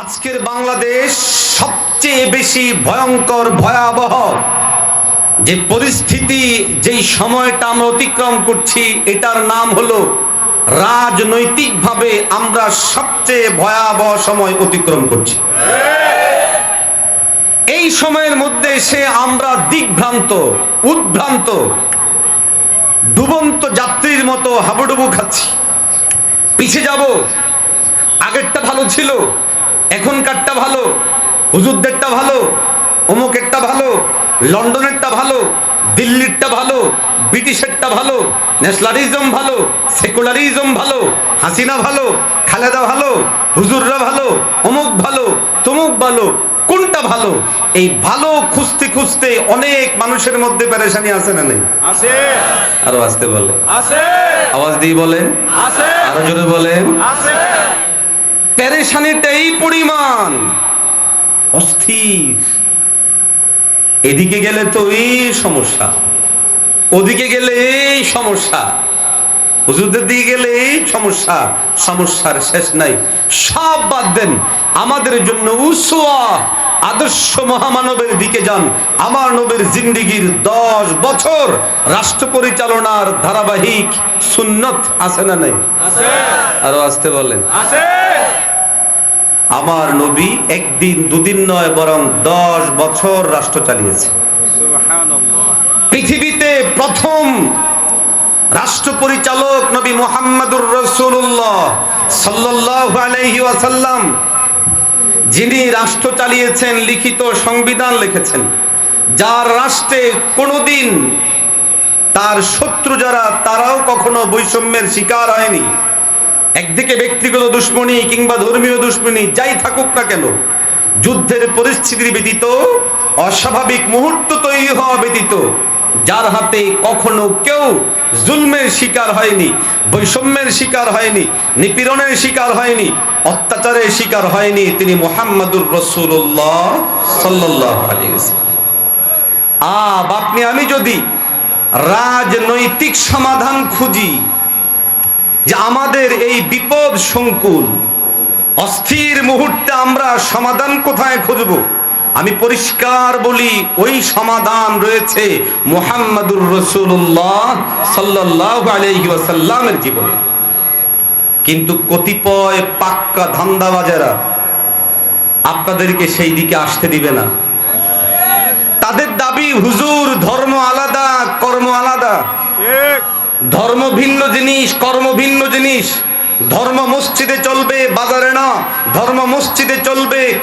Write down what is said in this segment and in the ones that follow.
আজকের বাংলাদেশ সবচেয়ে বেশি ভয়ঙ্কর, ভয়াবহ। যে পরিস্থিতি, যেই সময়টা আমরা অতিক্রম করছি, এটার নাম হলো রাজনৈতিকভাবে আমরা সবচেয়ে ভয়াবহ সময় অতিক্রম করছি। এই সময়ের মধ্যে সে আমরা দিগ্ভ্রান্ত, উদ্ভ্রান্ত, ডুবন্ত যাত্রীর মতো হাবুডুবু খাচ্ছি। পিছে যাব। আগেরটা ভালো ছিল এখনকারটা ভালো হুজুরদেরটা ভালো অমুকেরটা ভালো লন্ডনেরটা ভালো দিল্লিরটা ভালো ব্রিটিশেরটা ভালো ন্যাশনালিজম ভালো সেকুলারিজম ভালো হাসিনা ভালো খালেদা ভালো হুজুররা ভালো অমুক ভালো তমুক ভালো কোনটা ভালো? এই ভালো খুঁজতে খুঁজতে অনেক মানুষের মধ্যে পেরেশানি আছে না নেই? আছে। আরও আসতে বলে আছে। আওয়াজ দিয়ে বলেন। আছে। আরও জোরে বলেন। আছে। প্যারেশানিটা এই পরিমাণ। অস্থির। এদিকে গেলে তো এই সমস্যা ওদিকে গেলে এই সমস্যা হুজুরদের দিকে গেলে এই সমস্যা সমস্যার শেষ নাই। সব বাদ দেন আমাদের জন্য উসোয়া আদর্শ মহামানবের দিকে যান। আমার নবীর জিন্দিগির দশ বছর রাষ্ট্র পরিচালনার ধারাবাহিক সুন্নত আছে না নাই? আছে। আরও আসতে বলেন। আছে। আমার নবী একদিন, দুদিন নয়, বরং দশ বছর রাষ্ট্র চালিয়েছে। পৃথিবীতে প্রথম রাষ্ট্র পরিচালক নবী মোহাম্মদুর রসুল্লাহ সাল্লাল্লাহু আলাইহি ওয়াসাল্লাম, যিনি রাষ্ট্র চালিয়েছেন, লিখিত সংবিধান লিখেছেন, যার রাষ্ট্রে কোনোদিন তার শত্রু যারা, তারাও কখনো বৈষম্যের শিকার হয়নি। একদিকে ব্যক্তিগত দুশ্মনী কিংবা ধর্মীয় দুশ্মনী, যাই থাকুক না কেন, যুদ্ধের পরিস্থিতির ব্যতীত, অস্বাভাবিক মুহূর্ত তৈরি হওয়া ব্যতীত, যার হাতে কখনো কেউ জুলমের শিকার হয়নি, বৈষম্যের শিকার হয়নি, নিপীড়নের শিকার হয়নি, অত্যাচারের শিকার হয়নি তিনি মোহাম্মদুর রসুল্লাহ সাল্লাহ আব, আপনি, আমি যদি রাজনৈতিক সমাধান খুঁজি যে আমাদের এই বিপদ সংকুল, অস্থির মুহূর্তে আমরা সমাধান কোথায় খুঁজব? আমি পরিষ্কার বলি, ওই সমাধান রয়েছে মোহাম্মদুর রসুল্লাহ সাল্লাহ আলহি ওয়াসাল্লামের জীবনে। কিন্তু কতিপয় পাক্কা ধান্দাবাজেরা আপনাদেরকে সেই দিকে আসতে দিবে না। তাদের দাবি, হুজুর, ধর্ম আলাদা, কর্ম আলাদা। ধর্ম ভিন্ন জিনিস কর্ম ভিন্ন জিনিস। ধর্ম মসজিদে চলবে বাজারে না। ধর্ম মসজিদে চলবে।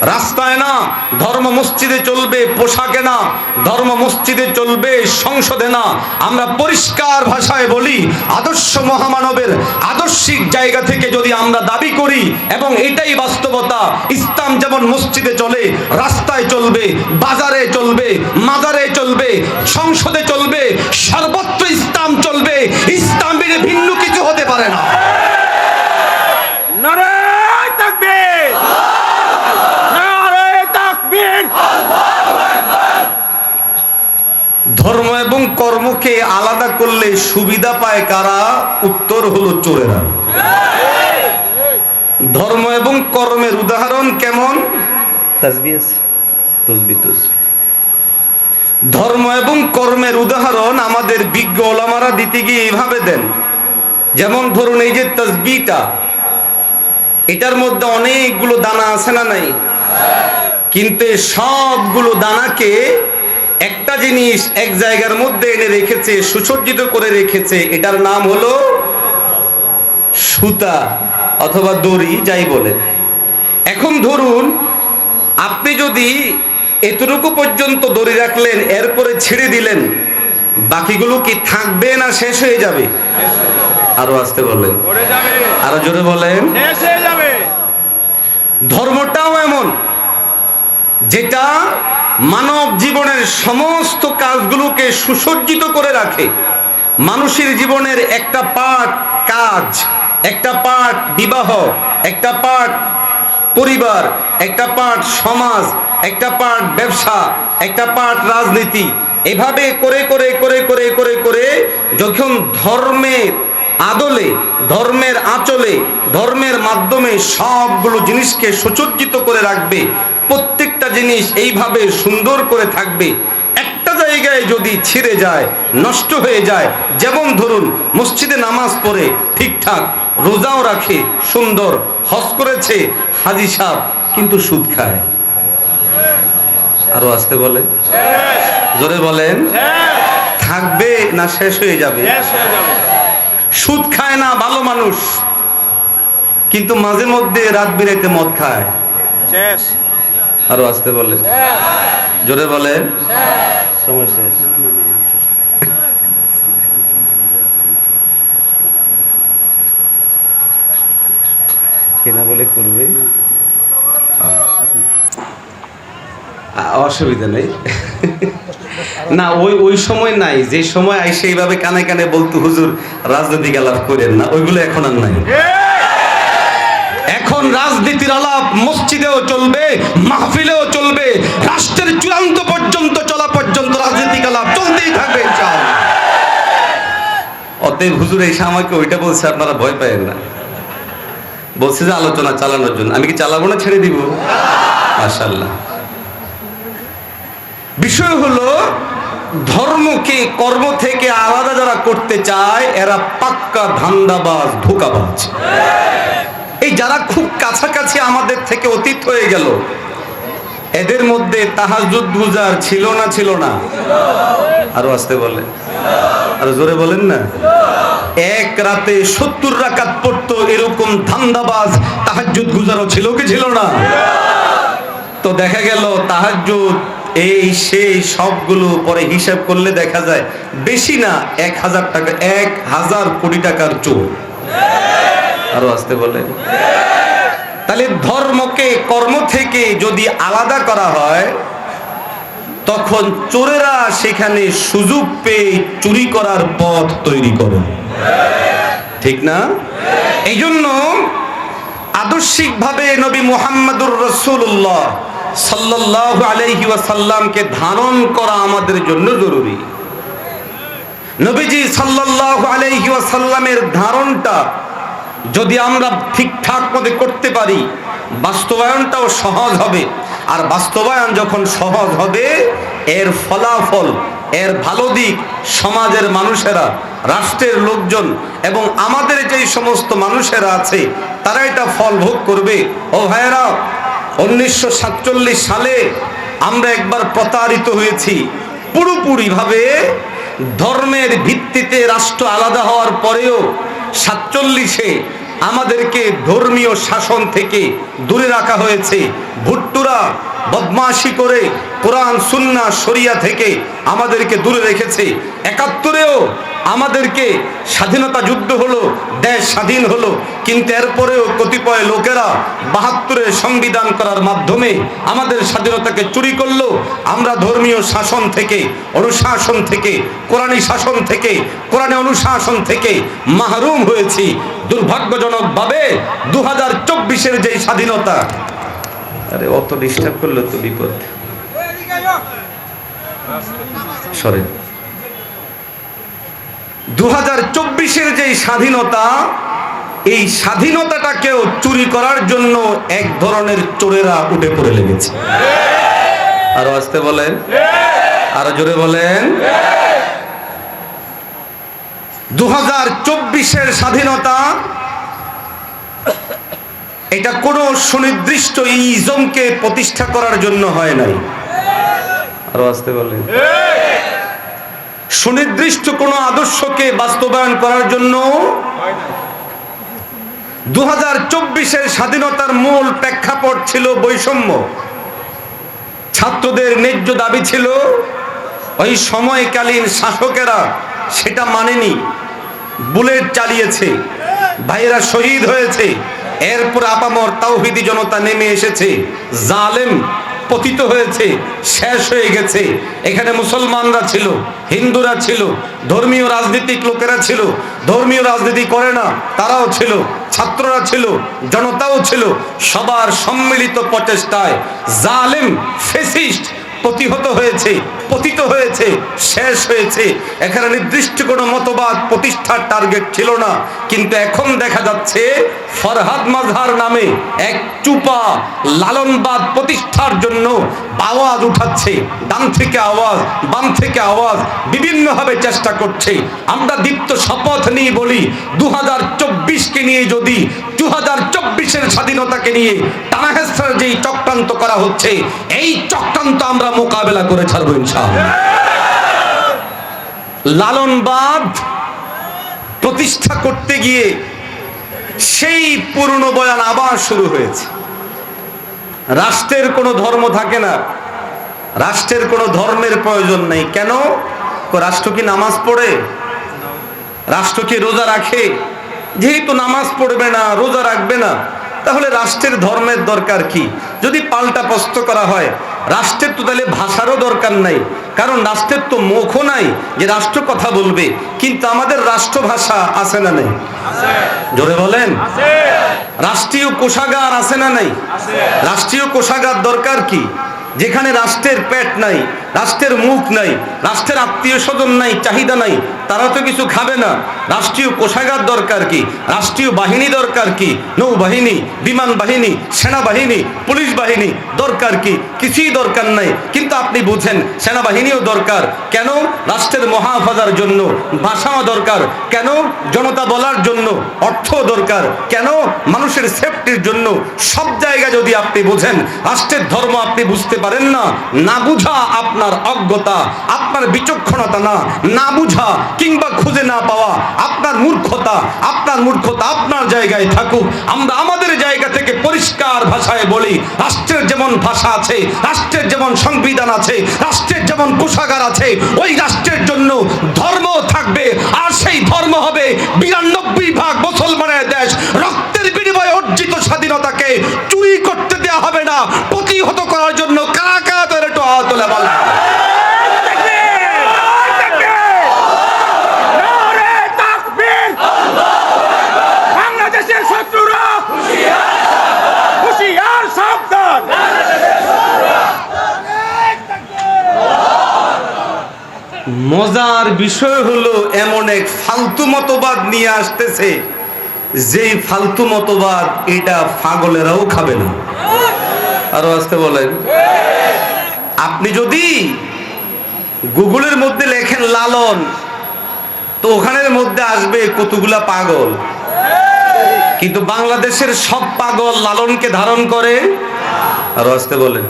রাস্তায় না, ধর্ম মসজিদে চলবে, পোশাকে না, ধর্ম মসজিদে চলবে, সংসদে না। আমরা পরিষ্কার ভাষায় বলি, আদর্শ মহামানবের আদর্শিক জায়গা থেকে যদি আমরা দাবি করি, এবং এটাই বাস্তবতা, ইসলাম যেমন মসজিদে চলে, রাস্তায় চলবে, বাজারে চলবে, মাজারে চলবে, সংসদে চলবে, সর্বত্র ইসলাম চলবে, ইসলামের ভিন্ন কিছু হতে পারে না। ধর্ম এবং কর্মকে আলাদা করলে সুবিধা পায় কারা? উত্তর হলো চোরেরা। ধর্ম এবং কর্মের উদাহরণ কেমন? ধর্ম এবং কর্মের উদাহরণ আমাদের বিজ্ঞ ওলামারা দিতে গিয়ে এইভাবে দেন। যেমন ধরুন এই যে তসবিটা এটার মধ্যে অনেকগুলো দানা আছে না নাই? কিন্তু সবগুলো দানাকে একটা জিনিস এক জায়গার মধ্যে এনে রেখেছে সুসজ্জিত করে রেখেছে এটার নাম হলো সুতা অথবা দড়ি যাই বলেন। এখন ধরুন আপনি যদি এতটুকু পর্যন্ত দড়ি রাখলেন এরপরে ছেড়ে দিলেন বাকিগুলো কি থাকবে না শেষ হয়ে যাবে? আরও আসতে বলেন। আরও জোরে বলেন। ধর্মটাও এমন। যেটা মানব জীবনের সমস্ত কাজগুলোকে সুসজ্জিত করে রাখে। মানুষের জীবনের একটা পার্ট কাজ, একটা পার্ট বিবাহ, একটা পার্ট পরিবার, একটা পার্ট সমাজ, একটা পার্ট ব্যবসা, একটা পার্ট রাজনীতি। এভাবে করে করে করে করে করে করে যখন ধর্মের আদলে ধর্মের আঁচলে ধর্মের মাধ্যমে সবগুলো জিনিসকে সুসজ্জিত করে রাখবে প্রত্যেকটা জিনিস এইভাবে সুন্দর করে থাকবে। একটা জায়গায় যদি ছিঁড়ে যায় নষ্ট হয়ে যায় যেমন ধরুন মসজিদে নামাজ পড়ে ঠিকঠাক রোজাও রাখে সুন্দর হজ করেছে হাজি সাহ কিন্তু সুদ খায়। আরও আসতে বলে? জোরে বলেন। থাকবে না শেষ হয়ে যাবে? শেষ হয়ে যাবে। সুদ খায় না ভালো মানুষ। কিন্তু মাঝে মধ্যে রাত বিরাইতে মদ খায়। শেষ। আরও আসতে বলে। জোরে বলে। সময় শেষ। কেনা বলে করবে? অসুবিধা নেই। না, ওই ওই সময় নাই। যে সময় আইসে এইভাবে কানে কানে বলতো, হুজুর রাজনৈতিক আলাপ করেন না। ওইগুলো এখন আর নাই। এখন রাজনীতির আলাপ মসজিদেও চলবে, মাহফিলেও চলবে, রাষ্ট্রের চূড়ান্ত পর্যন্ত চলা পর্যন্ত রাজনৈতিক আলাপ চলতেই থাকবে। অতএব হুজুর, এই আমাকে ওইটা বলছে, আপনারা ভয় পাবেন না। বলছে যে, আলোচনা চালানোর জন্য। আমি কি চালাবো না ছেড়ে দিব? মাশাল্লাহ বিষয় হলো, ধর্মকে, কর্ম থেকে আলাদা যারা করতে চায়, এরা পাক্কা ধান্দাবাজ, ধোকাবাজ। এই যারা খুব কাছাকাছি আমাদের থেকে অতীত হয়ে গেল, এদের মধ্যে তাহাজুদ গুজার ছিল না ছিল না। আরও আসতে বলে। আরও জোরে বলেন না। এক রাতে সত্তর রাকাত পড়তো এরকম ধান্দাবাজ তাহাজুদ গুজারও ছিল কি ছিল না? তো দেখা গেল তাহাজুদ এই সেই সবগুলো পরে হিসাব করলে দেখা যায় বেশি না এক হাজার টাকা, এক হাজার কোটি টাকার চোর। আরও আসতে বলে। তাহলে ধর্মকে, কর্ম থেকে যদি আলাদা করা হয়, তখন চোরেরা সেখানে সুযোগ পেয়ে চুরি করার পথ তৈরি করে। ঠিক না? এই জন্য আদর্শিকভাবে নবী মুহাম্মদুর রসুল্লাহ সাল্লাহ আলহি ওয়াসাল্লামকে ধারণ করা আমাদের জন্য জরুরি। নবীজি সাল্লাহ আলহি ওয়াসাল্লামের ধারণটা যদি আমরা ঠিকঠাক মতো করতে পারি, বাস্তবায়নটাও সহজ হবে। আর বাস্তবায়ন যখন সহজ হবে, এর ফলাফল, এর ভালো দিক সমাজের মানুষেরা, রাষ্ট্রের লোকজন এবং আমাদের যেই সমস্ত মানুষেরা আছে, তারা এটা ফল ভোগ করবে। ও ভাইয়েরা উনিশশো সাতচল্লিশ সালে আমরা একবার প্রতারিত হয়েছি। পুরোপুরিভাবে ধর্মের ভিত্তিতে রাষ্ট্র আলাদা হওয়ার পরেও সাতচল্লিশে আমাদেরকে ধর্মীয় শাসন থেকে দূরে রাখা হয়েছে। ভুট্টুরা বদমাশি করে কোরআন, সুন্না, শরিয়া থেকে আমাদেরকে দূরে রেখেছে। একাত্তরেও আমাদেরকে স্বাধীনতা যুদ্ধ হলো, দেশ স্বাধীন হলো, কিন্তু এরপরেও কতিপয় লোকেরা বাহাত্তরের সংবিধান করার মাধ্যমে আমাদের স্বাধীনতাকে চুরি করল। আমরা ধর্মীয় শাসন থেকে, অনুশাসন থেকে, কোরআনী শাসন থেকে, কোরআনে অনুশাসন থেকে মাহরুম হয়েছি। দুর্ভাগ্যজনকভাবে দু হাজার চব্বিশের যে স্বাধীনতা আরে, অত ডিস্টার্ব করল তো বিপদ। সরে দু হাজার চব্বিশের যে স্বাধীনতা, এই স্বাধীনতাটাকেও চুরি করার জন্য এক ধরনের চোরেরা উঠে পড়ে লেগেছে। আরও আসতে বলেন। আরও জোরে বলেন। দু হাজার চব্বিশের স্বাধীনতা এটা কোনো সুনির্দিষ্ট ইজমকে প্রতিষ্ঠা করার জন্য হয় নাই। আরও আসতে বলেন সুনির্দিষ্ট কোনো আদর্শকে বাস্তবায়ন করার জন্য দু হাজার স্বাধীনতার মূল প্রেক্ষাপট ছিল বৈষম্য। ছাত্রদের ন্যায্য দাবি ছিল, ওই সময়কালীন শাসকেরা সেটা মানেনি, বুলেট চালিয়েছে ভাইয়েরা শহীদ হয়েছে এরপর আপামর তাওহিদি জনতা নেমে এসেছে, জালেম পতিত হয়েছে, শেষ হয়ে গেছে। এখানে মুসলমানরা ছিল, হিন্দুরা ছিল, ধর্মীয় রাজনীতিক লোকেরা ছিল, ধর্মীয় রাজনীতি করে না, তারাও ছিল, ছাত্ররা ছিল, জনতাও ছিল। সবার সম্মিলিত প্রচেষ্টায় জালেম ফেসিস্ট প্রতিহত হয়েছে, পতিত হয়েছে, শেষ হয়েছে। এখানে নির্দিষ্ট কোনো মতবাদ, প্রতিষ্ঠার টার্গেট ছিল না। কিন্তু এখন দেখা যাচ্ছে, ফরহাদ মাজহার নামে এক চুপা লালনবাদ প্রতিষ্ঠার জন্য আওয়াজ উঠাচ্ছে। ডান থেকে আওয়াজ, বাম থেকে আওয়াজ, বিভিন্নভাবে চেষ্টা করছে। আমরা দীপ্ত শপথ নিয়ে বলি দু হাজার চব্বিশকে নিয়ে যদি দু চব্বিশের স্বাধীনতাকে নিয়ে টানাহেস্তার যেই চক্রান্ত করা হচ্ছে, এই চক্রান্ত আমরা মোকাবেলা করে ছাড়বো ইনশাআল্লাহ। প্রতিষ্ঠা করতে গিয়ে সেই পুরনো বয়ান আবার শুরু হয়েছে। রাষ্ট্রের কোনো ধর্ম থাকে না, রাষ্ট্রের কোনো ধর্মের প্রয়োজন নেই। কেন? রাষ্ট্র কি নামাজ পড়ে? রাষ্ট্র কি রোজা রাখে? যেহেতু নামাজ পড়বে না, রোজা রাখবে না, তাহলে রাষ্ট্রের ধর্মের দরকার কি? যদি পাল্টা প্রশ্ন করা হয়, রাষ্ট্রের তো তাহলে ভাষারও দরকার নাই। কারণ রাষ্ট্রের তো মুখও নাই যে রাষ্ট্র কথা বলবে, কিন্তু আমাদের রাষ্ট্রভাষা আছে না নেই? জোরে বলেন। রাষ্ট্রীয় কোষাগার আছে না নাই? রাষ্ট্রীয় কোষাগার দরকার কি? যেখানে রাষ্ট্রের পেট নাই, রাষ্ট্রের মুখ নাই, রাষ্ট্রের আত্মীয় স্বজন নাই, চাহিদা নাই, তারা তো কিছু খাবে না। রাষ্ট্রীয় কোষাগার দরকার কি? রাষ্ট্রীয় বাহিনী দরকার কি? নৌবাহিনী, বিমান বাহিনী, সেনাবাহিনী, পুলিশ বাহিনী দরকার কি? কিছুই দরকার নাই। কিন্তু আপনি বুঝেন সেনাবাহিনীও দরকার। কেন? রাষ্ট্রের মহাফাজার জন্য, ভাষাও দরকার। কেন? জনতা বলার জন্য অর্থ দরকার। কেন? মানুষের সেফটির জন্য। সব জায়গা যদি আপনি বুঝেন, রাষ্ট্রের ধর্ম আপনি বুঝতে পারেন না না বুঝা আপনার অজ্ঞতা, আপনার বিচক্ষণতা না না বুঝা কিংবা খুঁজে না পাওয়া আপনার মূর্খতা আপনার মূর্খতা আপনার জায়গায় থাকুক। আমরা আমাদের জায়গা থেকে পরিষ্কার ভাষায় বলি, রাষ্ট্রের যেমন ভাষা আছে, রাষ্ট্রের যেমন সংবিধান আছে, রাষ্ট্রের যেমন কোষাগার আছে, ওই রাষ্ট্রের জন্য ধর্ম থাকবে, আর সেই ধর্ম হবে বিরানব্বই ভাগ মুসলমানের দেশ। রক্তের বিনিময়ে অর্জিত স্বাধীনতাকে চুরি করতে দেওয়া হবে না, প্রতিহত করার জন্য কারা কারা তোলে বল নারে তাকবীর বাংলাদেশের শত্রুরা হুঁশিয়ার সাবধান মজার বিষয় হলো এমন এক ফালতু মতবাদ নিয়ে আসতেছে, যেই ফালতু মতবাদ এটা পাগলেরাও খাবে না। আরও আসতে বলেন। আপনি যদি গুগলের মধ্যে লেখেন লালন, তো ওখানের মধ্যে আসবে কতগুলা পাগল। কিন্তু বাংলাদেশের সব পাগল লালনকে ধারণ করে, আরও আসতে বলেন।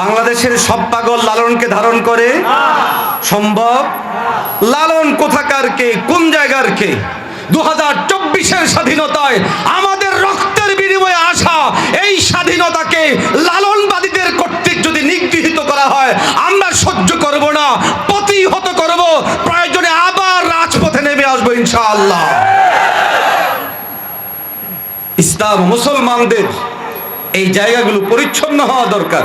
বাংলাদেশের সব পাগল লালনকে ধারণ করে, সম্ভব লালন কোথাকার কে? কোন জায়গার কে? দু হাজার চব্বিশের স্বাধীনতায় আমাদের রক্তের বিনিময়ে আসা এই স্বাধীনতাকে লালনবাদীদের কর্তৃক যদি নিগৃহীত করা হয়, আমরা সহ্য করব না, প্রতিহত করব, প্রয়োজনে আবার রাজপথে নেমে আসব ইনশাআল্লাহ। ইসলাম মুসলমানদের এই জায়গাগুলো পরিচ্ছন্ন হওয়া দরকার।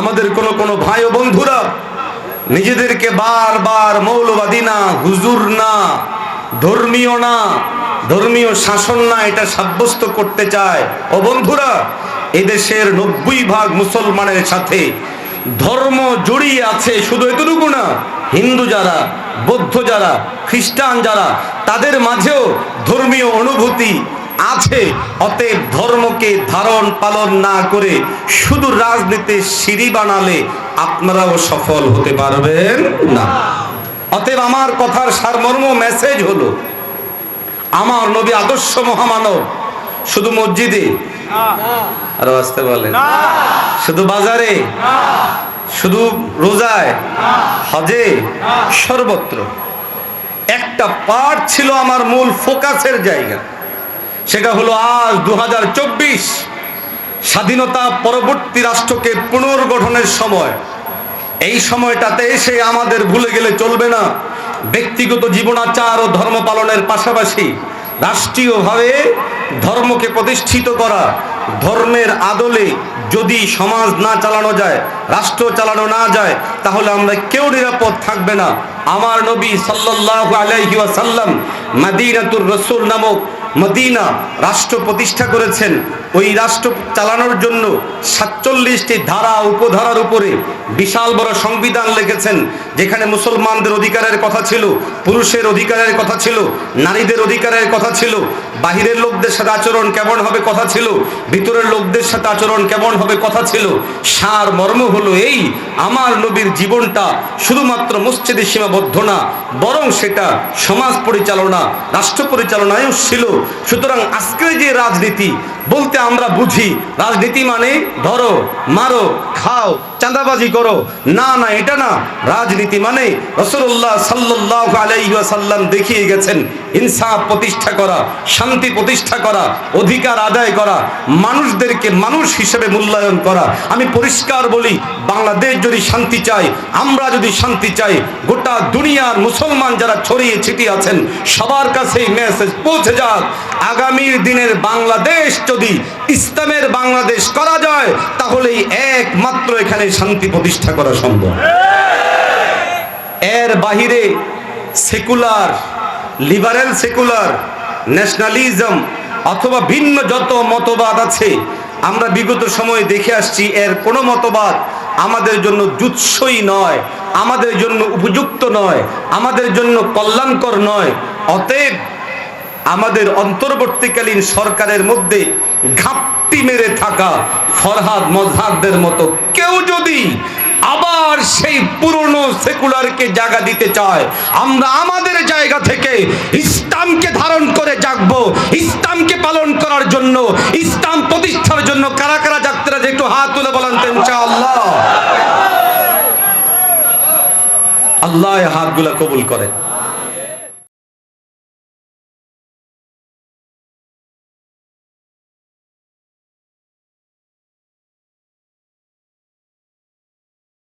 আমাদের কোন কোনো ভাই ও বন্ধুরা নিজেদেরকে বারবার মৌলবাদী না, হুজুর না, ধর্মীয় না, ধর্মীয় শাসন না, এটা সাব্যস্ত করতে চায়। ও বন্ধুরা, এদেশের নব্বই ভাগ মুসলমানের সাথে ধর্ম জড়িয়ে আছে শুধু এতটুকু না, হিন্দু যারা, বৌদ্ধ যারা, খ্রিস্টান যারা, তাদের মাঝেও ধর্মীয় অনুভূতি আছে। অতএব ধর্মকে ধারণ পালন না করে শুধু রাজনীতির সিঁড়ি বানালে আপনারাও সফল হতে পারবেন না। অতএব আমার কথার সারমর্ম মেসেজ হলো আমার নবী আদর্শ মহামানব শুধু মসজিদে? আরও আসতে বলেন। শুধু বাজারে? শুধু রোজায়? হজে? সর্বত্র। একটা পার্ট ছিল আমার মূল ফোকাসের জায়গা। সেটা হলো আজ দু হাজার চব্বিশ স্বাধীনতা পরবর্তী রাষ্ট্রকে পুনর্গঠনের সময়। এই সময়টাতে এসে আমাদের ভুলে গেলে চলবে না। ব্যক্তিগত জীবনাচার ও ধর্ম পালনের পাশাপাশি রাষ্ট্রীয়ভাবে ধর্মকে প্রতিষ্ঠিত করা, ধর্মের আদলে যদি সমাজ না চালানো যায়, রাষ্ট্র চালানো না যায়, তাহলে আমরা কেউ নিরাপদ থাকবে না। আমার নবী সাল্লাল্লাহু আলাইহি ওয়াসাল্লাম মাদিনাতুর রসুল নামক মদিনা রাষ্ট্র প্রতিষ্ঠা করেছেন। ওই রাষ্ট্র চালানোর জন্য সাতচল্লিশটি ধারা উপধারার উপরে বিশাল বড় সংবিধান লিখেছেন, যেখানে মুসলমানদের অধিকারের কথা ছিল, পুরুষের অধিকারের কথা ছিল, নারীদের অধিকারের কথা ছিল। বাহিরের লোকদের সাথে আচরণ কেমন হবে কথা ছিল? ভিতরের লোকদের সাথে আচরণ কেমন হবে কথা ছিল? সার মর্ম হলো এই, আমার নবীর জীবনটা শুধুমাত্র মসজিদে সীমাবদ্ধ না, বরং সেটা সমাজ পরিচালনা, রাষ্ট্র পরিচালনায়ও ছিল। সুতরাং আজকের যে রাজনীতি বলতে আমরা বুঝি, রাজনীতি মানে ধরো, মারো, খাও, চাঁদাবাজি করো। না না, এটা না। রাজনীতি মানে রসুল্লাহ সাল্লাহ আলাইসাল্লাম দেখিয়ে গেছেন, ইনসাফ প্রতিষ্ঠা করা, শান্তি প্রতিষ্ঠা করা, অধিকার আদায় করা, মানুষদেরকে মানুষ হিসেবে মূল্যায়ন করা। আমি পরিষ্কার বলি, বাংলাদেশ যদি শান্তি চাই আমরা যদি শান্তি চাই, গোটা দুনিয়ার মুসলমান যারা ছড়িয়ে ছিটিয়ে আছেন, সবার কাছে মেসেজ পৌঁছে যাক। আগামীর দিনের বাংলাদেশ যদি ইসলামের বাংলাদেশ করা যায়, তাহলেই একমাত্র এখানে শান্তি প্রতিষ্ঠা করা সম্ভব। এর বাহিরে সেকুলার, লিবারেল সেকুলার, ন্যাশনালিজম অথবা ভিন্ন যত মতবাদ আছে, আমরা বিগত সময়ে দেখে আসছি এর কোনো মতবাদ আমাদের জন্য জুৎসই নয়, আমাদের জন্য উপযুক্ত নয়, আমাদের জন্য কল্যাণকর নয়। অতএব আমাদের অন্তর্বর্তীকালীন সরকারের মধ্যে ঘাপটি মেরে থাকা ফরহাদ মজহাবদের মতো কেউ যদি আবার সেই পুরনো সেকুলারকে জায়গা দিতে চায়, আমরা আমাদের জায়গা থেকে ইসলামকে ধারণ করে জাগবো, ইসলামকে পালন করার জন্য, ইসলাম প্রতিষ্ঠার জন্য কারা কারা যাত্রা যে একটু হাত তুলে বলেন তো ইনশাআল্লাহ। আল্লাহ হাতগুলা কবুল করেন।